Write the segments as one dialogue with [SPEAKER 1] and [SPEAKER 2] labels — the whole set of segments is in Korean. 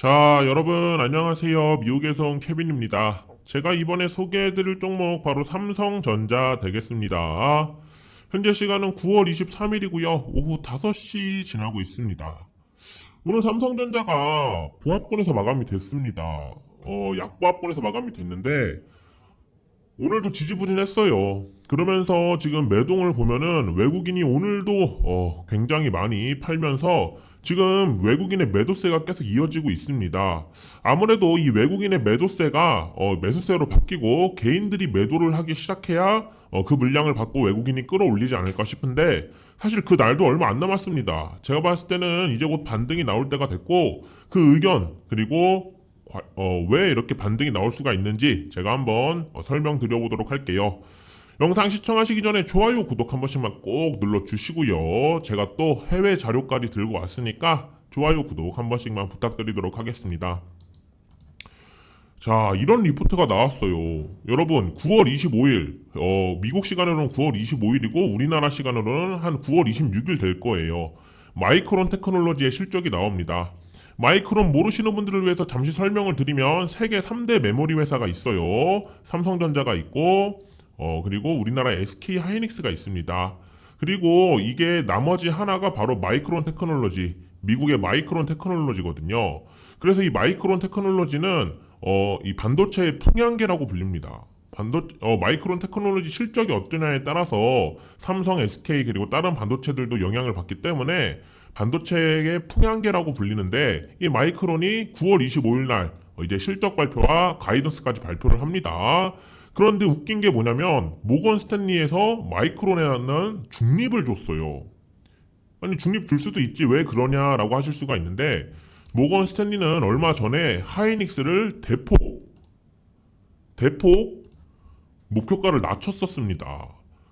[SPEAKER 1] 자, 여러분 안녕하세요. 미국에서 온 케빈입니다. 제가 이번에 소개해드릴 종목 바로 삼성전자 되겠습니다. 현재 시간은 9월 23일이고요. 오후 5시 지나고 있습니다. 오늘 삼성전자가 보합권에서 마감이 됐습니다. 어, 약보합권에서 마감이 됐는데 오늘도 지지부진했어요. 그러면서 지금 매동을 보면은 외국인이 오늘도 어, 굉장히 많이 팔면서 지금 외국인의 매도세가 계속 이어지고 있습니다. 아무래도 이 외국인의 매도세가 어, 매수세로 바뀌고 개인들이 매도를 하기 시작해야 어, 그 물량을 받고 외국인이 끌어올리지 않을까 싶은데 사실 그 날도 얼마 안 남았습니다. 제가 봤을 때는 이제 곧 반등이 나올 때가 됐고 그 의견 그리고 과- 어, 왜 이렇게 반등이 나올 수가 있는지 제가 한번 어, 설명드려 보도록 할게요. 영상 시청하시기 전에 좋아요, 구독 한 번씩만 꼭 눌러주시고요. 제가 또 해외 자료까지 들고 왔으니까 좋아요, 구독 한 번씩만 부탁드리도록 하겠습니다. 자, 이런 리포트가 나왔어요. 여러분, 9월 25일, 어, 미국 시간으로는 9월 25일이고, 우리나라 시간으로는 한 9월 26일 될 거예요. 마이크론 테크놀로지의 실적이 나옵니다. 마이크론 모르시는 분들을 위해서 잠시 설명을 드리면 세계 3대 메모리 회사가 있어요. 삼성전자가 있고, 어, 그리고 우리나라 SK 하이닉스가 있습니다. 그리고 이게 나머지 하나가 바로 마이크론 테크놀로지, 미국의 마이크론 테크놀로지거든요. 그래서 이 마이크론 테크놀로지는 어, 이 반도체의 풍향계라고 불립니다. 반도 어, 마이크론 테크놀로지 실적이 어떠냐에 따라서 삼성, SK 그리고 다른 반도체들도 영향을 받기 때문에 반도체의 풍향계라고 불리는데 이 마이크론이 9월 25일 날 어, 이제 실적 발표와 가이던스까지 발표를 합니다. 그런데 웃긴 게 뭐냐면 모건 스탠리에서 마이크론에는 중립을 줬어요. 아니 중립 줄 수도 있지 왜 그러냐라고 하실 수가 있는데 모건 스탠리는 얼마 전에 하이닉스를 대폭 대폭 목표가를 낮췄었습니다.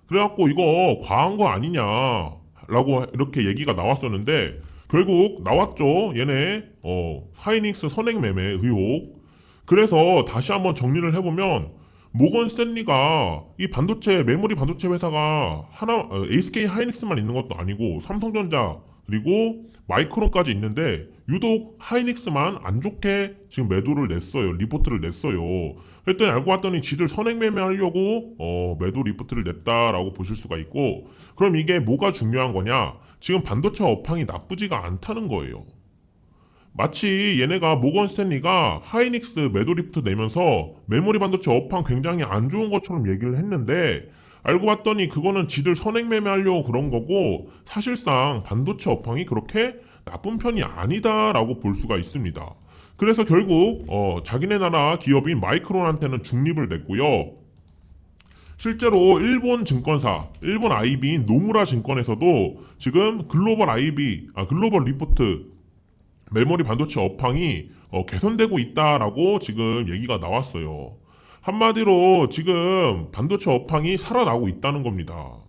[SPEAKER 1] 그래갖고 이거 과한 거 아니냐라고 이렇게 얘기가 나왔었는데 결국 나왔죠. 얘네 어, 하이닉스 선행 매매 의혹. 그래서 다시 한번 정리를 해보면 모건 스탠리가 이 반도체 메모리 반도체 회사가 하나 어, SK 하이닉스만 있는 것도 아니고 삼성전자 그리고 마이크론까지 있는데 유독 하이닉스만 안 좋게 지금 매도를 냈어요. 리포트를 냈어요. 그랬더니 알고 봤더니 지들 선행 매매하려고 어, 매도 리포트를 냈다라고 보실 수가 있고 그럼 이게 뭐가 중요한 거냐? 지금 반도체 업황이 나쁘지가 않다는 거예요 마치 얘네가 모건 스탠리가 하이닉스 매도 리프트 내면서 메모리 반도체 업황 굉장히 안 좋은 것처럼 얘기를 했는데 알고 봤더니 그거는 지들 선행 매매하려고 그런 거고 사실상 반도체 업황이 그렇게 나쁜 편이 아니다라고 볼 수가 있습니다. 그래서 결국 어, 자기네 나라 기업인 마이크론한테는 중립을 냈고요. 실제로 일본 증권사, 일본 IB인 노무라 증권에서도 지금 글로벌 IB, 아, 글로벌 리포트 메모리 반도체 업황이 어, 개선되고 있다라고 지금 얘기가 나왔어요. 한마디로 지금 반도체 업황이 살아나고 있다는 겁니다.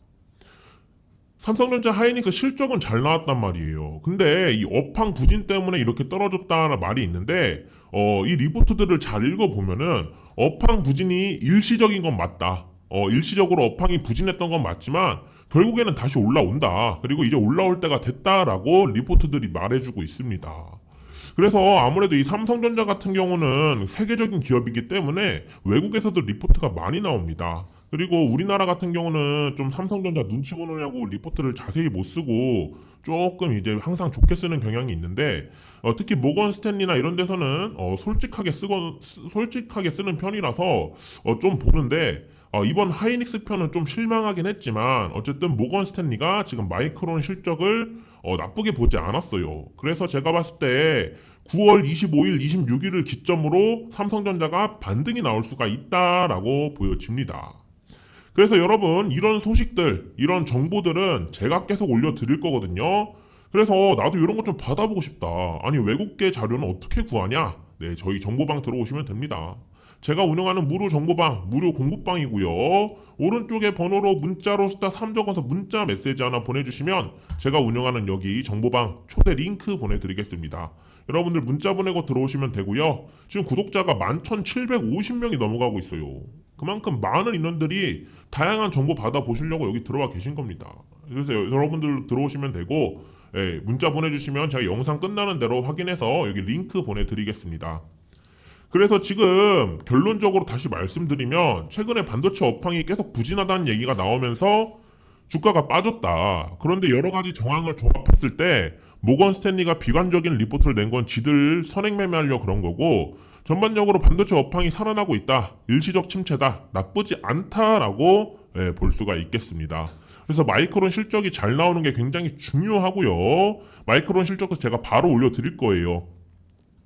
[SPEAKER 1] 삼성전자 하이닉스 실적은 잘 나왔단 말이에요. 근데 이 업황 부진 때문에 이렇게 떨어졌다는 말이 있는데 어, 이 리포트들을 잘 읽어보면은 업황 부진이 일시적인 건 맞다. 어, 일시적으로 업황이 부진했던 건 맞지만 결국에는 다시 올라온다. 그리고 이제 올라올 때가 됐다라고 리포트들이 말해주고 있습니다. 그래서 아무래도 이 삼성전자 같은 경우는 세계적인 기업이기 때문에 외국에서도 리포트가 많이 나옵니다. 그리고 우리나라 같은 경우는 좀 삼성전자 눈치 보느냐고 리포트를 자세히 못 쓰고 조금 이제 항상 좋게 쓰는 경향이 있는데 어, 특히 모건 스탠리나 이런 데서는 어, 솔직하게 쓰고 쓰- 솔직하게 쓰는 편이라서 어, 좀 보는데 어, 이번 하이닉스 편은 좀 실망하긴 했지만 어쨌든 모건 스탠리가 지금 마이크론 실적을 어, 나쁘게 보지 않았어요. 그래서 제가 봤을 때 9월 25일, 26일을 기점으로 삼성전자가 반등이 나올 수가 있다라고 보여집니다. 그래서 여러분 이런 소식들, 이런 정보들은 제가 계속 올려드릴 거거든요. 그래서 나도 이런 것 좀 받아보고 싶다. 아니 외국계 자료는 어떻게 구하냐? 네, 저희 정보방 들어오시면 됩니다. 제가 운영하는 무료 정보방, 무료 공부방이고요. 오른쪽에 번호로 문자로 스타 3 적어서 문자 메시지 하나 보내주시면 제가 운영하는 여기 정보방 초대 링크 보내드리겠습니다. 여러분들 문자 보내고 들어오시면 되고요. 지금 구독자가 11,750명이 넘어가고 있어요. 그만큼 많은 인원들이 다양한 정보 받아보시려고 여기 들어와 계신 겁니다. 그래서 여러분들 들어오시면 되고 예, 문자 보내주시면 제가 영상 끝나는 대로 확인해서 여기 링크 보내드리겠습니다. 그래서 지금 결론적으로 다시 말씀드리면 최근에 반도체 업황이 계속 부진하다는 얘기가 나오면서 주가가 빠졌다. 그런데 여러 가지 정황을 종합했을 때 모건 스탠리가 비관적인 리포트를 낸 건 지들 선행 매매하려 그런 거고 전반적으로 반도체 업황이 살아나고 있다. 일시적 침체다. 나쁘지 않다라고 예, 볼 수가 있겠습니다. 그래서 마이크론 실적이 잘 나오는 게 굉장히 중요하고요. 마이크론 실적도 제가 바로 올려드릴 거예요.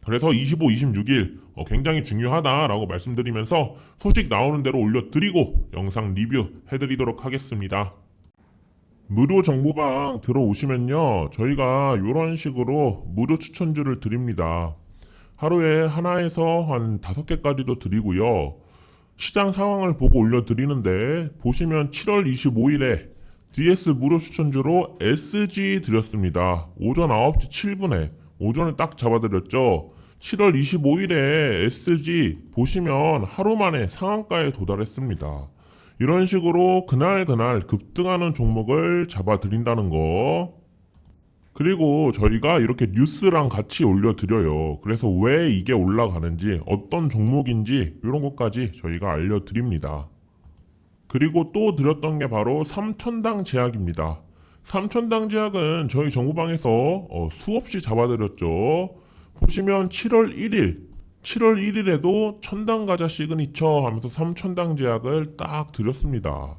[SPEAKER 1] 그래서 25, 26일 어, 굉장히 중요하다라고 말씀드리면서 소식 나오는 대로 올려드리고 영상 리뷰 해드리도록 하겠습니다. 무료 정보방 들어오시면요. 저희가 이런 식으로 무료 추천주를 드립니다. 하루에 하나에서 한 다섯 개까지도 드리고요. 시장 상황을 보고 올려드리는데 보시면 7월 25일에 DS 무료 추천주로 SG 드렸습니다. 오전 9시 7분에 오전에 딱 잡아드렸죠. 7월 25일에 SG 보시면 하루 만에 상한가에 도달했습니다. 이런 식으로 그날 그날 급등하는 종목을 잡아드린다는 거. 그리고 저희가 이렇게 뉴스랑 같이 올려드려요. 그래서 왜 이게 올라가는지, 어떤 종목인지, 이런 것까지 저희가 알려드립니다. 그리고 또 드렸던 게 바로 삼천당 제약입니다. 삼천당 제약은 저희 정보방에서 어, 수없이 잡아드렸죠. 보시면 7월 1일, 7월 1일에도 천당 과자 시그니처 하면서 삼천당 제약을 딱 드렸습니다.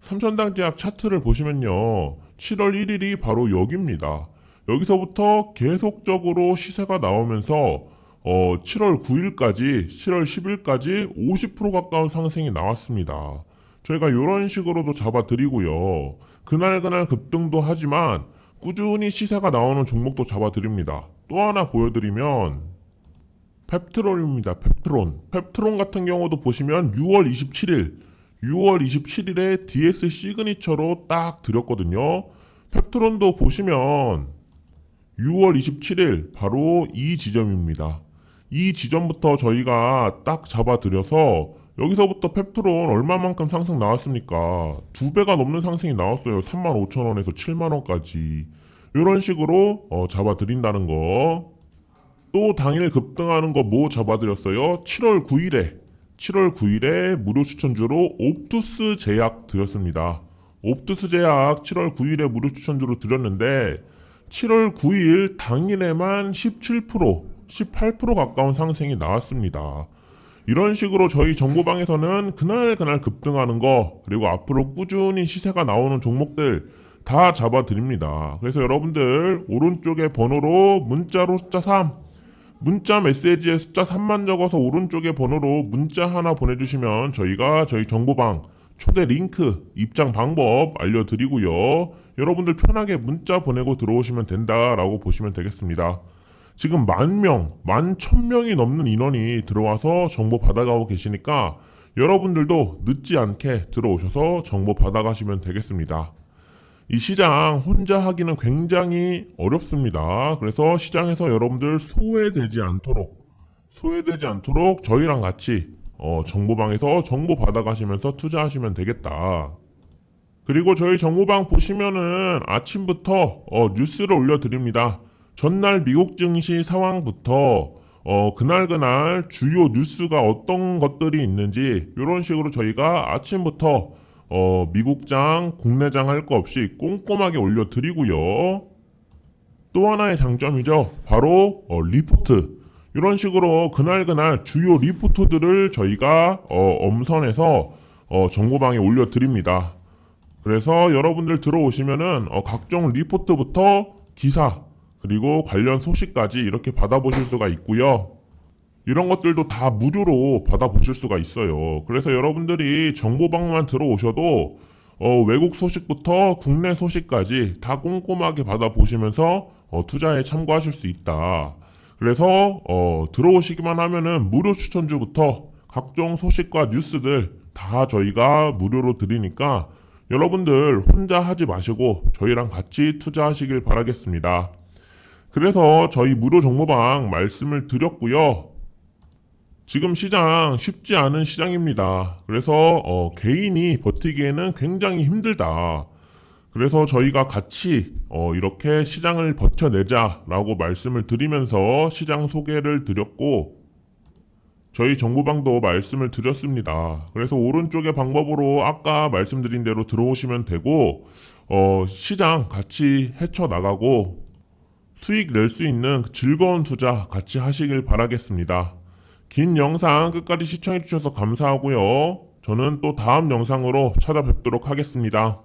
[SPEAKER 1] 삼천당 제약 차트를 보시면요. 7월 1일이 바로 여기입니다. 여기서부터 계속적으로 시세가 나오면서 어, 7월 9일까지, 7월 10일까지 50% 가까운 상승이 나왔습니다. 저희가 이런 식으로도 잡아드리고요. 그날 그날 급등도 하지만 꾸준히 시세가 나오는 종목도 잡아드립니다. 또 하나 보여드리면 펩트론입니다. 펩트론. 펩트론 같은 경우도 보시면 6월 27일, 6월 27일에 DS 시그니처로 딱 드렸거든요. 펩트론도 보시면 6월 27일 바로 이 지점입니다. 이 지점부터 저희가 딱 잡아드려서 여기서부터 펩트론 얼마만큼 상승 나왔습니까? 두 배가 넘는 상승이 나왔어요. 35,000원에서 7만 원까지. 이런 식으로 어, 잡아드린다는 거. 또 당일 급등하는 거 뭐 잡아드렸어요? 7월 9일에 7월 9일에 무료 추천주로 옵투스 제약 드렸습니다. 옵투스 제약 7월 9일에 무료 추천주로 드렸는데 7월 9일 당일에만 17% 18% 가까운 상승이 나왔습니다. 이런 식으로 저희 정보방에서는 그날 그날 급등하는 거 그리고 앞으로 꾸준히 시세가 나오는 종목들 다 잡아드립니다. 그래서 여러분들 오른쪽에 번호로 문자로 숫자 3 문자 메시지에 숫자 3만 적어서 오른쪽에 번호로 문자 하나 보내주시면 저희가 저희 정보방 초대 링크 입장 방법 알려드리고요. 여러분들 편하게 문자 보내고 들어오시면 된다라고 보시면 되겠습니다. 지금 만 명, 만 천 명이 넘는 인원이 들어와서 정보 받아가고 계시니까 여러분들도 늦지 않게 들어오셔서 정보 받아가시면 되겠습니다. 이 시장 혼자 하기는 굉장히 어렵습니다. 그래서 시장에서 여러분들 소외되지 않도록 소외되지 않도록 저희랑 같이 어, 정보방에서 정보 받아가시면서 투자하시면 되겠다. 그리고 저희 정보방 보시면은 아침부터 어, 뉴스를 올려드립니다. 전날 미국 증시 상황부터 어, 그날 그날 주요 뉴스가 어떤 것들이 있는지 이런 식으로 저희가 아침부터 어, 미국장, 국내장 할 거 없이 꼼꼼하게 올려드리고요. 또 하나의 장점이죠. 바로 어, 리포트. 이런 식으로 그날 그날 주요 리포트들을 저희가 어, 엄선해서 어, 정보방에 올려드립니다. 그래서 여러분들 들어오시면은 어, 각종 리포트부터 기사 그리고 관련 소식까지 이렇게 받아보실 수가 있고요. 이런 것들도 다 무료로 받아보실 수가 있어요. 그래서 여러분들이 정보방만 들어오셔도 어, 외국 소식부터 국내 소식까지 다 꼼꼼하게 받아보시면서 어, 투자에 참고하실 수 있다. 그래서 어, 들어오시기만 하면은 무료 추천주부터 각종 소식과 뉴스들 다 저희가 무료로 드리니까 여러분들 혼자 하지 마시고 저희랑 같이 투자하시길 바라겠습니다. 그래서 저희 무료 정보방 말씀을 드렸고요. 지금 시장 쉽지 않은 시장입니다. 그래서 어, 개인이 버티기에는 굉장히 힘들다. 그래서 저희가 같이 어, 이렇게 시장을 버텨내자라고 말씀을 드리면서 시장 소개를 드렸고 저희 정보방도 말씀을 드렸습니다. 그래서 오른쪽의 방법으로 아까 말씀드린 대로 들어오시면 되고 어, 시장 같이 헤쳐나가고 수익 낼 수 있는 즐거운 투자 같이 하시길 바라겠습니다. 긴 영상 끝까지 시청해주셔서 감사하고요. 저는 또 다음 영상으로 찾아뵙도록 하겠습니다.